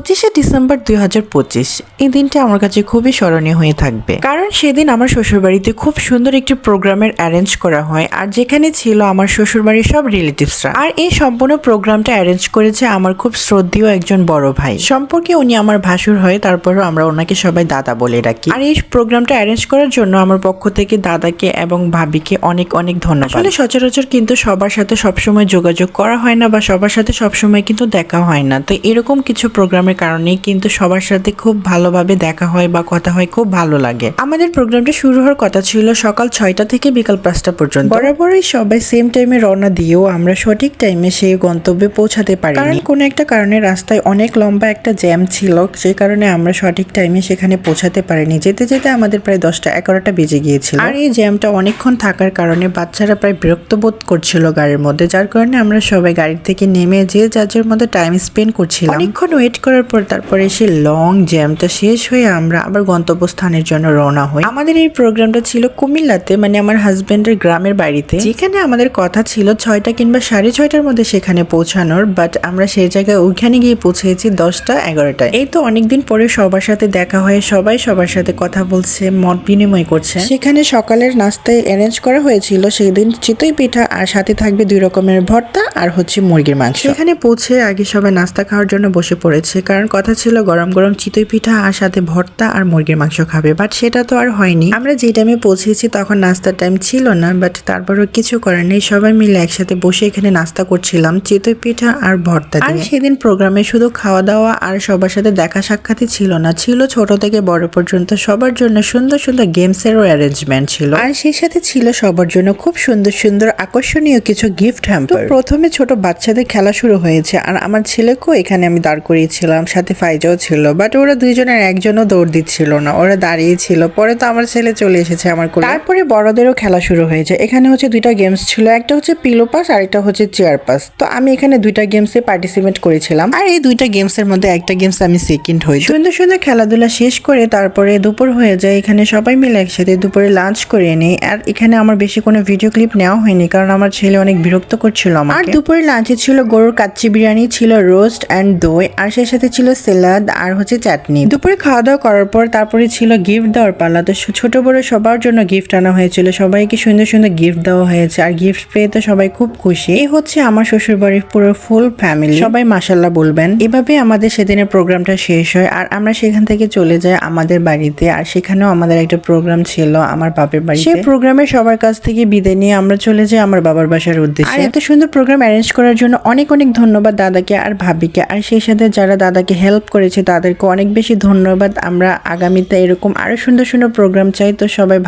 পঁচিশে ডিসেম্বর দুই হাজার পঁচিশ, এই দিনটা আমার কাছে খুবই স্মরণীয় হয়ে থাকবে। কারণ সেদিন আমার শ্বশুরবাড়িতে খুব সুন্দর একটি প্রোগ্রামের অ্যারেঞ্জ করা হয়, আর যেখানে ছিল আমার শ্বশুরবাড়ির সব রিলেটিভসরা আর এই সম্পূর্ণ প্রোগ্রামটা অ্যারেঞ্জ করেছে আমার খুব শ্রদ্ধেয় একজন বড় ভাই। সম্পর্কে উনি আমার ভাসুর হয়, তারপরও আমরা ওনাকে সবাই দাদা বলে রাখি আর এই প্রোগ্রামটা অ্যারেঞ্জ করার জন্য আমার পক্ষ থেকে দাদাকে এবং ভাবিকে অনেক অনেক ধন্যবাদ। আসলে সচরাচর কিন্তু সবার সাথে সবসময় যোগাযোগ করা হয় না বা সবার সাথে সবসময় কিন্তু দেখা হয় না। তো এরকম কিছু প্রোগ্রামের কারণেই কিন্তু সবার সাথে খুব ভালোভাবে দেখা হয় বা কথা হয় খুব ভালো লাগে। আমাদের প্রোগ্রামটা শুরু হওয়ার কথা ছিল সকাল ছয়টা থেকে বিকাল পাঁচটা পর্যন্ত। বরাবরই সবাই সেম টাইমে রওনা দিয়েও আমরা সঠিক টাইমে সেই গন্তব্যে পৌঁছাতে পারি কারণ কোনো একটা কারণে রাস্তায় অনেক লম্বা একটা জ্যাম ছিল সেই কারণে আমরা সঠিক টাইমে সেখানে পৌঁছাতে পারিনি। যেতে যেতে আমাদের প্রায় দশটা এগারোটা বেজে গিয়েছিল। আর এই জ্যামটা অনেকক্ষণ থাকার কারণে বাচ্চারা প্রায় বিরক্ত বোধ করছিল গাড়ির মধ্যে যার কারণে আমরা সবাই গাড়ি থেকে নেমে যে যার মধ্যে টাইম স্পেন্ড করছিলাম। অনেকক্ষণ ওয়েট করার পর তারপরে সেই লং জ্যামটা শেষ হয়ে আমরা আবার গন্তব্যস্থানের জন্য রওনা হই। আমাদের এই প্রোগ্রামটা ছিল কুমিল্লাতে মানে আমার হাজবেন্ডের গ্রামের বাড়িতে। যেখানে আমাদের কথা ছিল ছয়টা কিংবা সাড়ে ছয়টার মধ্যে সেখানে পৌঁছানোর বাট আমরা সেই জায়গায় ওইখানে গিয়ে পৌঁছেছি দশটা, এগারোটায়। এই তো অনেকদিন পরে সবার সাথে দেখা হয়ে সবাই সবার সাথে কথা বলছে, মত বিনিময় করছে। সেখানে সকালের নাস্তায় অ্যারেঞ্জ করা হয়েছিল, সেই দিন চিতই পিঠা আর সাথে থাকবে দুই রকমের ভর্তা আর হচ্ছে মুরগির মাংস। সেখানে পৌঁছে আগে সবাই নাস্তা খাওয়ার জন্য বসে পড়েছে। কারণ কথা ছিল গরম গরম চিতই পিঠা আর সাথে ভর্তা আর মুরগির মাংস খাবে। বাট সেটা তো আর হয়নি। আমরা যে টাইমে পৌঁছেছি তখন নাস্তার টাইম ছিল না বাট তারপরও কিছু করার নেই। সবাই মিলে একসাথে বসে এখানে নাস্তা করছিলাম চিতই পিঠা আর ভর্তা আর সেদিন প্রোগ্রামে শুধু খাওয়া দাওয়া আর সবার সাথে দেখা সাক্ষাৎই ছিল না। ছিল ছোট থেকে বড় পর্যন্ত। সবার জন্য সুন্দর সুন্দর গেমসেরও অ্যারেঞ্জমেন্ট ছিল। আর সেই সাথে ছিল সবার জন্য খুব সুন্দর সুন্দর আকর্ষণীয় কিছু গিফট হ্যাম্পার প্রথমে ছোট বাচ্চাদের খেলা শুরু হয়েছে। আর আমার ছেলেকেও এখানে আমি দাঁড় করিয়েছিলাম। সাথে ফাইজাও ছিল বাট ওরা দুইজনের একজনও দৌড় দিচ্ছিল না, ওরা দাঁড়িয়ে ছিল, পরে তো আমার ছেলে চলে এসেছে আমার কোলে। তারপরে বড়দেরও খেলা শুরু হয়েছে, এখানে হচ্ছে দুইটা গেমস ছিল, একটা হচ্ছে পিলো পাস আর একটা হচ্ছে চেয়ার পাস তো আমি এখানে দুইটা গেমসে পার্টিসিপেট করেছিলাম, আর এই দুইটা গেমসের মধ্যে একটা গেমস আমি সেকেন্ড হই। সুন্দর সুন্দর খেলাধুলা শেষ করে তারপরে দুপুর হয়ে যায়, এখানে সবাই মিলে একসাথে দুপুরে লাঞ্চ করে নিই, আর এখানে আমার বেশি কোনো ভিডিও ক্লিপ নেওয়া হয়নি, কারণ আমার ছেলে অনেক বিরক্ত করছিল আমার আর দুপুরে লাঞ্চে ছিল গরুর কাচ্চি বিরিয়ানি, ছিল রোস্ট অ্যান্ড দই, আর সেই ছিল সালাদ আর হচ্ছে চাটনি। দুপুরে খাওয়া দাওয়া করার পর তারপরে ছিল গিফট দেওয়ার পালা। তো ছোট বড় সবার জন্য গিফট আনা হয়েছিল। সবাইকে সুন্দর সুন্দর গিফট দেওয়া হয়েছে। আর গিফট পেয়ে তো সবাই খুব খুশি। এই হচ্ছে আমার শ্বশুর বাড়ির পুরো ফুল ফ্যামিলি সবাই মাসাল্লাহ বলবেন। এভাবে আমাদের সেদিনের প্রোগ্রামটা শেষ হয়। আর আমরা সেখান থেকে চলে যাই আমাদের বাড়িতে। আর সেখানেও আমাদের একটা প্রোগ্রাম ছিল আমার বাপের বাড়িতে। সেই প্রোগ্রামে সবার কাছ থেকে বিদায় নিয়ে আমরা চলে যাই আমার বাবার বাসার উদ্দেশ্যে। এত সুন্দর প্রোগ্রাম অ্যারেঞ্জ করার জন্য অনেক অনেক ধন্যবাদ দাদাকে আর ভাবিকে। আর সেই সাথে যারা দাদাকে হেল্প করেছে, তাদেরকে অনেক বেশি ধন্যবাদ। আমরা আগামীতে এরকম আরও সুন্দর সুন্দর প্রোগ্রাম চাই, তো সবাই